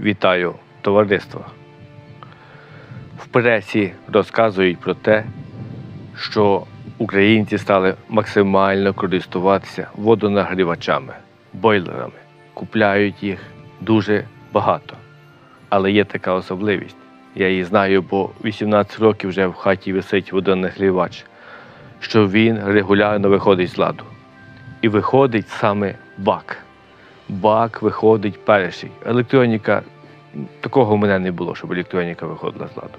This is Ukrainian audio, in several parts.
Вітаю товариство. В пресі розказують про те, що українці стали максимально користуватися водонагрівачами, бойлерами. Купляють їх дуже багато. Але є така особливість. Я її знаю, бо 18 років вже в хаті висить водонагрівач, що він регулярно виходить з ладу. І виходить саме бак. Бак виходить перший. Електроніка, такого в мене не було, щоб електроніка виходила з ладу.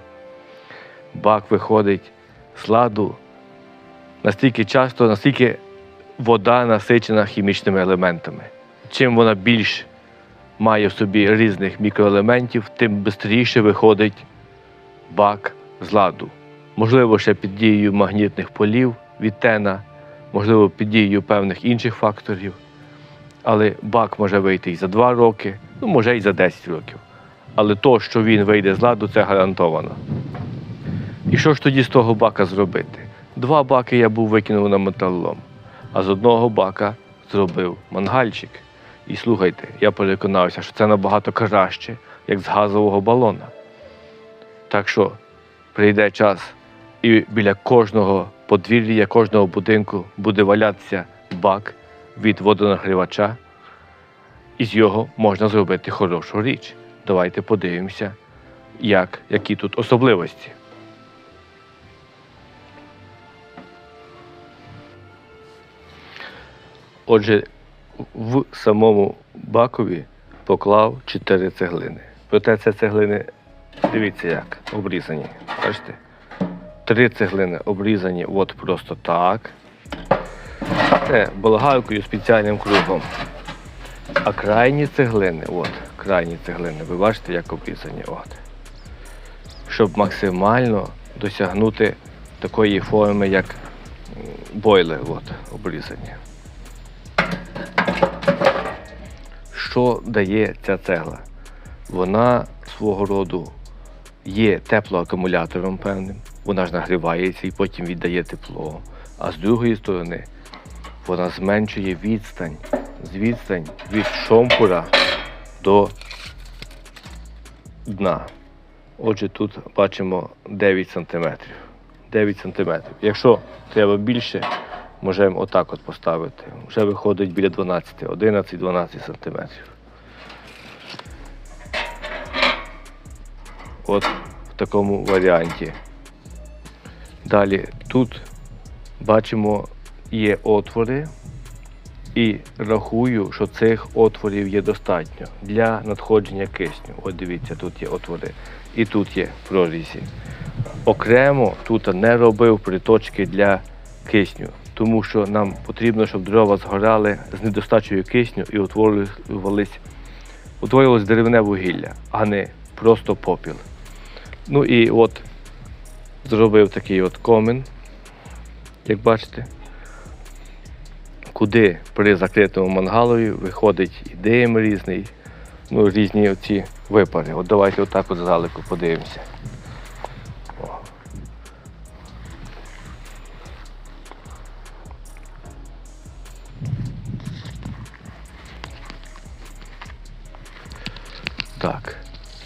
Бак виходить з ладу настільки часто, настільки вода насичена хімічними елементами. Чим вона більш має в собі різних мікроелементів, тим швидше виходить бак з ладу. Можливо, ще під дією магнітних полів від тена, можливо, під дією певних інших факторів. Але бак може вийти і за 2 роки, ну може і за 10 років. Але то, що він вийде з ладу, це гарантовано. І що ж тоді з того бака зробити? Два баки я був викинув на металолом, а з одного бака зробив мангальчик. І слухайте, я переконався, що це набагато краще, як з газового балона. Так що прийде час, і біля кожного подвір'я, кожного будинку буде валятися бак від водонагрівача, і з його можна зробити хорошу річ. Давайте подивимося, як, які тут особливості. Отже, в самому бакові поклав 4 цеглини. Проте це цеглини, дивіться як, обрізані. Бачите? Три цеглини обрізані от просто так. Це болгаркою спеціальним кругом. А крайні цеглини, от, крайні цеглини, ви бачите, як обрізані. От. Щоб максимально досягнути такої форми, як м, бойли, от, обрізані. Що дає ця цегла? Вона свого роду є теплоакумулятором певним, вона ж нагрівається і потім віддає тепло. А з другої сторони, вона зменшує відстань, з відстань від шомпура до дна. Отже, тут бачимо 9 см. 9 см. Якщо треба більше, можемо отак от поставити. Вже виходить біля 12, 11-12 см. От в такому варіанті. Далі тут бачимо є отвори, і рахую, що цих отворів є достатньо для надходження кисню. От дивіться, тут є отвори. І тут є прорізі. Окремо тут не робив приточки для кисню, тому що нам потрібно, щоб дрова згорали з недостачею кисню і утворювалось деревне вугілля, а не просто попіл. Ну і от зробив такий от комин, як бачите, куди при закритому мангалові виходить і дим різний, ну різні оці випари. От давайте отак от здалеку подивимося. О. Так,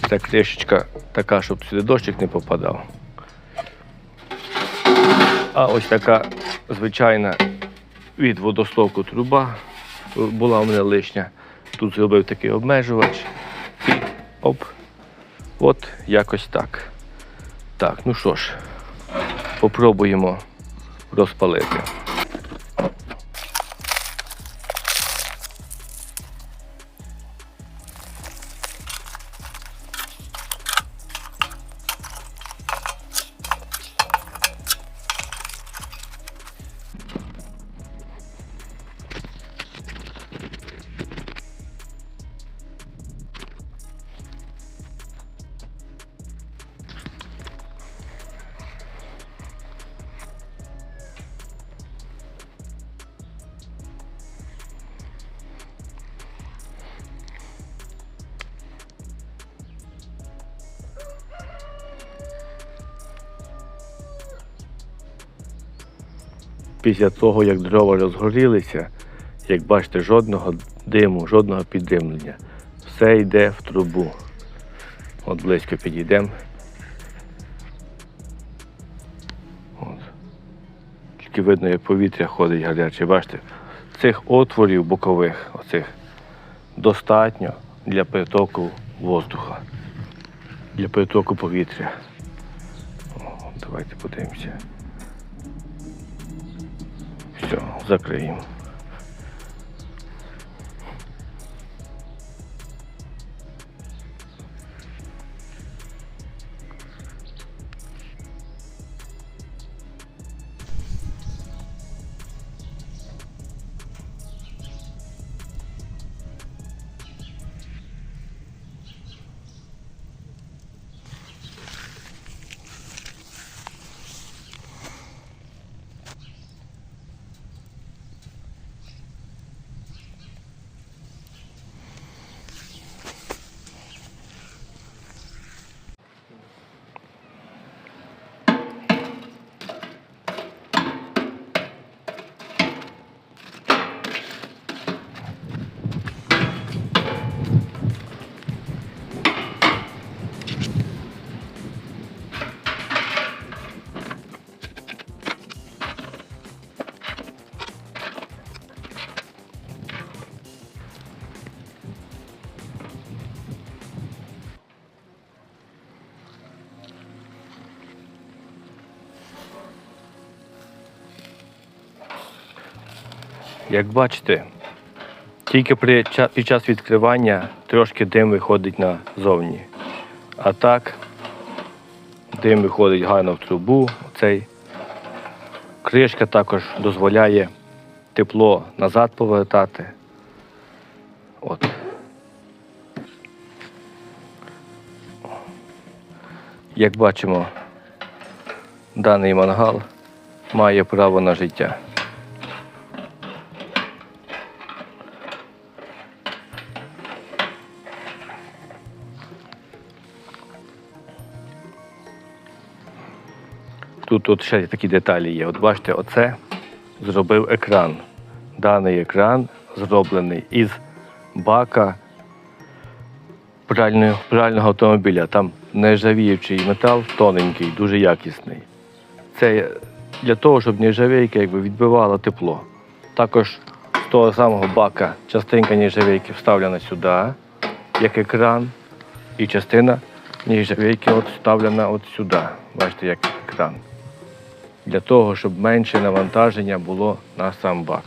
ця кришечка така, щоб сюди дощик не попадав. А ось така звичайна від водостоку труба була у мене лишня. Тут зробив такий обмежувач. І оп. От якось так. Так, ну що ж, попробуємо розпалити. Після того, як дрова розгорілися, як бачите, жодного диму, жодного піддимлення. Все йде в трубу. От близько підійдемо. Тільки видно, як повітря ходить гаряче. Бачите, цих отворів бокових, оцих, достатньо для притоку воздуха, для притоку повітря. О, давайте подивимося. Все, закриємо. Як бачите, тільки під час відкривання трошки дим виходить назовні. А так, дим виходить гарно в трубу. Цей. Кришка також дозволяє тепло назад повертати. От. Як бачимо, даний мангал має право на життя. Тут ще такі деталі є. От бачите, оце зробив екран. Даний екран зроблений із бака прального, прального автомобіля. Там нержавіючий метал тоненький, дуже якісний. Це для того, щоб нержавійка якби відбивала тепло. Також з того самого бака частинка нержавійки вставлена сюди, як екран, і частина нержавійки от вставлена от сюди. Бачите, як екран. Для того, щоб менше навантаження було на сам бак.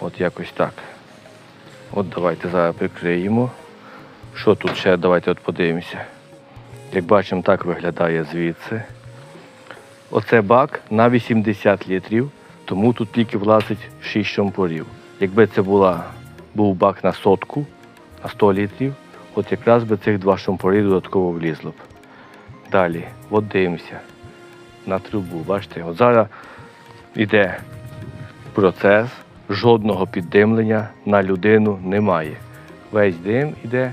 От якось так. От давайте зараз прикриємо. Що тут ще? Давайте от подивимося. Як бачимо, так виглядає звідси. Оце бак на 80 літрів, тому тут тільки влазить 6 шампурів. Якби це була, був бак на сотку, на 100 літрів, от якраз би цих два шампури додатково влізло б. Далі, от дивимося на трубу. Бачите, от зараз йде процес, жодного піддимлення на людину немає. Весь дим йде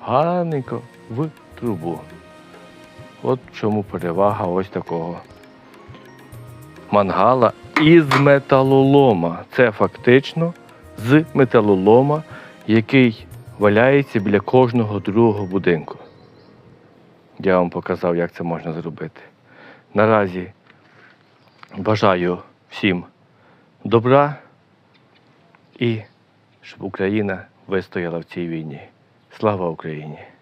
гарненько в трубу. От чому перевага ось такого мангала із металолома. Це фактично з металолома, який валяється біля кожного другого будинку. Я вам показав, як це можна зробити. Наразі бажаю всім добра і щоб Україна вистояла в цій війні. Слава Україні!